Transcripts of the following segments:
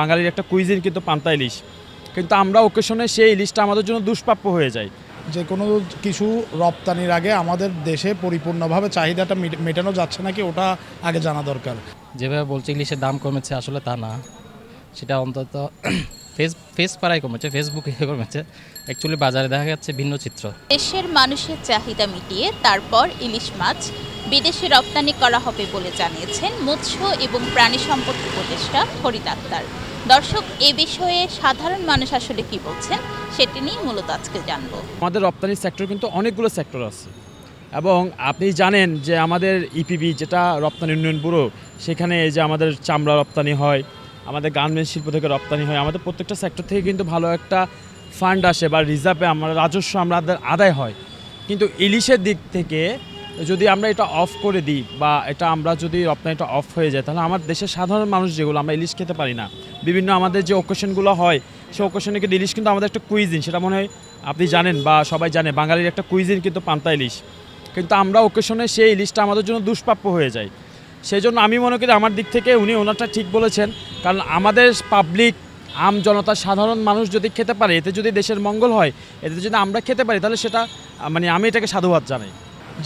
বাঙালির একটা কুইজিন কিন্তু পান্তা ইলিশ। কিন্তু আমরা ওকেশনে সেই ইলিশটা আমাদের জন্য দুষ্প্রাপ্য হয়ে যায়। যে কোনো কিছু রপ্তানির আগে আমাদের দেশে পরিপূর্ণভাবে চাহিদাটা মেটানো যাচ্ছে নাকি ওটা আগে জানা দরকার? যেভাবে বলছে ইলিশের দাম কমেছে আসলে তা না। সেটা অন্তত ফেস ফেস পাড়ায় কমেছে ফেসবুকে কমেছে অ্যাকচুয়ালি বাজারে দেখা যাচ্ছে ভিন্ন চিত্র। দেশের মানুষের চাহিদা মিটিয়ে তারপর ইলিশ মাছ বিদেশে রপ্তানি করা হবে বলে জানিয়েছেন মৎস্য এবং প্রাণী সম্পদ উপদেষ্টা ফরিদ আক্তার। দর্শক এ বিষয়ে সাধারণ মানুষ আসলে কি বলছেন সেটি নিয়ে মূলত আজকে জানব। আমাদের রপ্তানি সেক্টর কিন্তু অনেকগুলো সেক্টর আছে। এবং আপনি জানেন যে আমাদের ইপিবি যেটা রপ্তানি উন্নয়ন ব্যুরো সেখানে এই যে আমাদের চামড়া রপ্তানি হয় আমাদের গার্মেন্টস শিল্প থেকে রপ্তানি হয়। আমাদের প্রত্যেকটা সেক্টর থেকে কিন্তু ভালো একটা ফান্ড আসে বা রিজার্ভে আমরা রাজস্ব আমাদের আদায় হয়। কিন্তু ইলিশের দিক থেকে যদি আমরা এটা অফ করে দিই বা এটা আমরা যদি রপ্তানিটা অফ হয়ে যায়, তাহলে আমার দেশের সাধারণ মানুষ যেগুলো, আমরা ইলিশ খেতে পারি না। বিভিন্ন আমাদের যে ওকেশনগুলো হয় সেই ওকেশনে কিন্তু ইলিশ কিন্তু আমাদের একটা কুইজিন সেটা মনে হয় আপনি জানেন বা সবাই জানে, বাঙালির একটা কুইজিন কিন্তু পান্তা ইলিশ। কিন্তু আমরা ওকেশনে সেই ইলিশটা আমাদের জন্য দুষ্প্রাপ্য হয়ে যায়। সেই জন্য আমি মনে করি আমার দিক থেকে উনি ওনারটা ঠিক বলেছেন। কারণ আমাদের পাবলিক আম জনতা, সাধারণ মানুষ যদি খেতে পারে, এতে যদি দেশের মঙ্গল হয়, এতে যদি আমরা খেতে পারি, তাহলে সেটা মানে আমি এটাকে সাধুবাদ জানাই।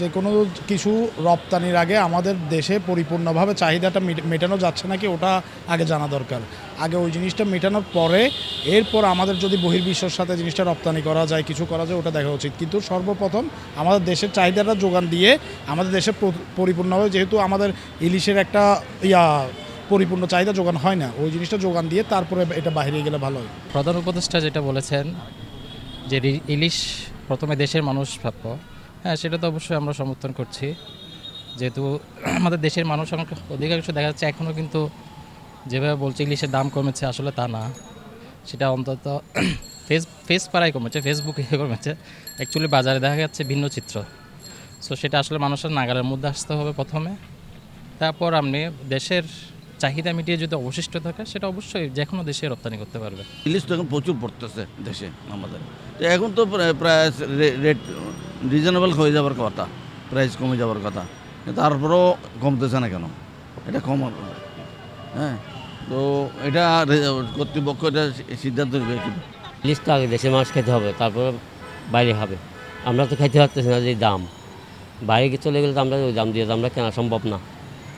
যে কোনো কিছু রপ্তানির আগে আমাদের দেশে পরিপূর্ণভাবে চাহিদাটা মেটানো যাচ্ছে নাকি ওটা আগে জানা দরকার। আগে ওই জিনিসটা মেটানোর পরে, এরপর আমাদের যদি বহির্বিশ্বর সাথে জিনিসটা রপ্তানি করা যায়, কিছু করা যায়, ওটা দেখা উচিত। কিন্তু সর্বপ্রথম আমাদের দেশের চাহিদাটা যোগান দিয়ে আমাদের দেশে পরিপূর্ণভাবে যেহেতু আমাদের ইলিশের একটা ইয়া, পরিপূর্ণ চাহিদা যোগান হয় না, ওই জিনিসটা যোগান দিয়ে তারপরে এটা বাইরে গেলে ভালো হয়। প্রধান উপদেষ্টা যেটা বলেছেন, যে ইলিশ প্রথমে দেশের মানুষ প্রাপ্য হ্যাঁ সেটা তো অবশ্যই আমরা সমর্থন করছি। যেহেতু আমাদের দেশের মানুষ অধিকাংশ দেখা যাচ্ছে এখনও কিন্তু যেভাবে বলছে ইলিশের দাম কমেছে, আসলে তা না। সেটা অন্তত ফেস ফেস পাড়ায় কমেছে, ফেসবুকে কমেছে। অ্যাকচুয়ালি বাজারে দেখা যাচ্ছে ভিন্ন চিত্র। সো সেটা আসলে মানুষের নাগালের মধ্যে আসতে হবে প্রথমে। তারপর আপনি দেশের চাহিদা মিটিয়ে যদি অবশিষ্ট থাকে, সেটা অবশ্যই যে কোনো দেশে রপ্তানি করতে পারবে। ইলিশ তো এখন প্রচুর পড়তেছে দেশে, আমাদের। তো এখন তো প্রায়- রেট রিজনেবল হয়ে যাবার কথা প্রাইস কমে যাবার কথা। তারপরেও কমতেছে না কেন? এটা কম হবে। হ্যাঁ? তো এটা কর্তৃপক্ষ এটা সিদ্ধান্ত নেবে তো আগে দেশের মাছ খেতে হবে তারপরে বাইরে খাবে আমরা তো খেতে পারতেছি না যে দাম। বাইরে চলে গেলে তো আমরা ওই দাম দিয়ে তো আমরা কেনা সম্ভব না।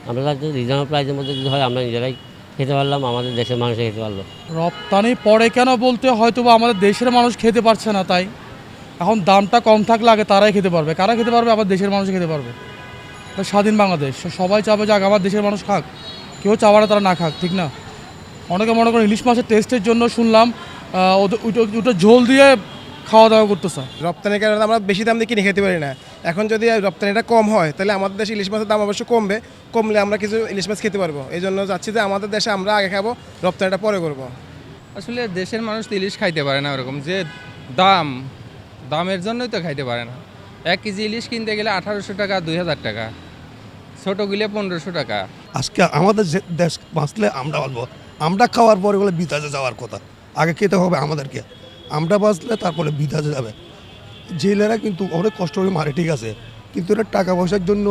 আমরা রিজনেবল প্রাইসের মধ্যে যদি হয় আমরা নিজেরাই খেতে পারলাম আমাদের দেশের মানুষে খেতে পারল। রপ্তানি পরে কেন বলতে হয়তো বা আমাদের দেশের মানুষ খেতে পারছে না তাই। এখন দামটা কম থাকলে আগে তারাই খেতে পারবে। কারা খেতে পারবে? আবার দেশের মানুষ খেতে পারবে। স্বাধীন বাংলাদেশ। সবাই চাবে যে আগে আমার দেশের মানুষ খাক। কেউ চাবে না তারা না খাক ঠিক না? অনেকে মনে করেন ইলিশ মাছের টেস্টের জন্য শুনলাম ওটা ঝোল দিয়ে খাওয়া দাওয়া করতেছে। রপ্তানির কারণে আমরা বেশি দাম দিয়ে কিনে খেতে পারি না। এখন যদি রপ্তানিটা কম হয় তাহলে আমাদের দেশে ইলিশ মাছের দাম অবশ্যই কমবে। কমলে আমরা কিছু ইলিশ মাছ খেতে পারব। এই জন্য চাচ্ছি যে আমাদের দেশে আমরা আগে খাব রপ্তানিটা পরে করব। আসলে দেশের মানুষ তো ইলিশ খাইতে পারে না ওরকম। যে দাম দামের জন্যই তো খাইতে পারে না। এক কেজি ইলিশ কিনতে গেলে আঠারোশো টাকা, দুই হাজার টাকা। ছোটো গিলে পনেরোশো টাকা। আজকে আমাদের দেশ বাঁচলে আমরা বলব আমরা খাওয়ার পরে বলে বিতাজে যাওয়ার কথা। আগে খেতে হবে আমাদেরকে। আমরা বাঁচলে তারপরে বিদেশে যাবে। জেলেরা কিন্তু অনেক কষ্ট করে মারে, ঠিক আছে। কিন্তু এটা টাকা পয়সার জন্য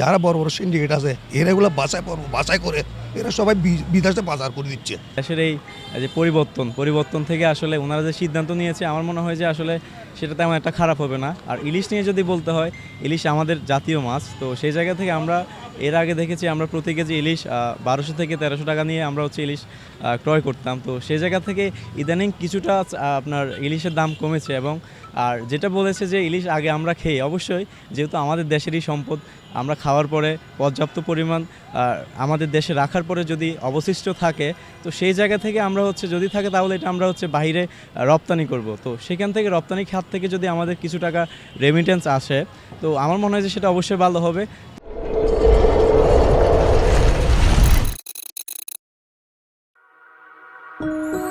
যারা বড় বড় সিন্ডিকেট আছে, এরা এগুলো বাছাই পর্ব বাছাই করে এরা সবাই বিদেশে বাজার করে দিচ্ছে। দেশের এই যে পরিবর্তন পরিবর্তন থেকে আসলে ওনারা যে সিদ্ধান্ত নিয়েছে, আমার মনে হয় যে আসলে সেটা তেমন একটা খারাপ হবে না। আর ইলিশ নিয়ে যদি বলতে হয়, ইলিশ আমাদের জাতীয় মাছ, তো সেই জায়গা থেকে আমরা এর আগে দেখেছি আমরা প্রতি কেজি ইলিশ বারোশো থেকে তেরোশো টাকা নিয়ে আমরা হচ্ছে ইলিশ ক্রয় করতাম। তো সেই জায়গা থেকে ইদানিং কিছুটা আপনার ইলিশের দাম কমেছে এবং, আর যেটা বলেছে যে ইলিশ আগে আমরা খেয়ে, অবশ্যই যেহেতু আমাদের দেশেরই সম্পদ, আমরা খাওয়ার পরে পর্যাপ্ত পরিমাণ আমাদের দেশে রাখার পরে যদি অবশিষ্ট থাকে, তো সেই জায়গা থেকে আমরা হচ্ছে যদি থাকে তাহলে এটা আমরা হচ্ছে বাইরে রপ্তানি করব। তো সেখান থেকে রপ্তানি খাত থেকে যদি আমাদের কিছু টাকা রেমিটেন্স আসে, তো আমার মনে হয় যে সেটা অবশ্যই ভালো হবে। Música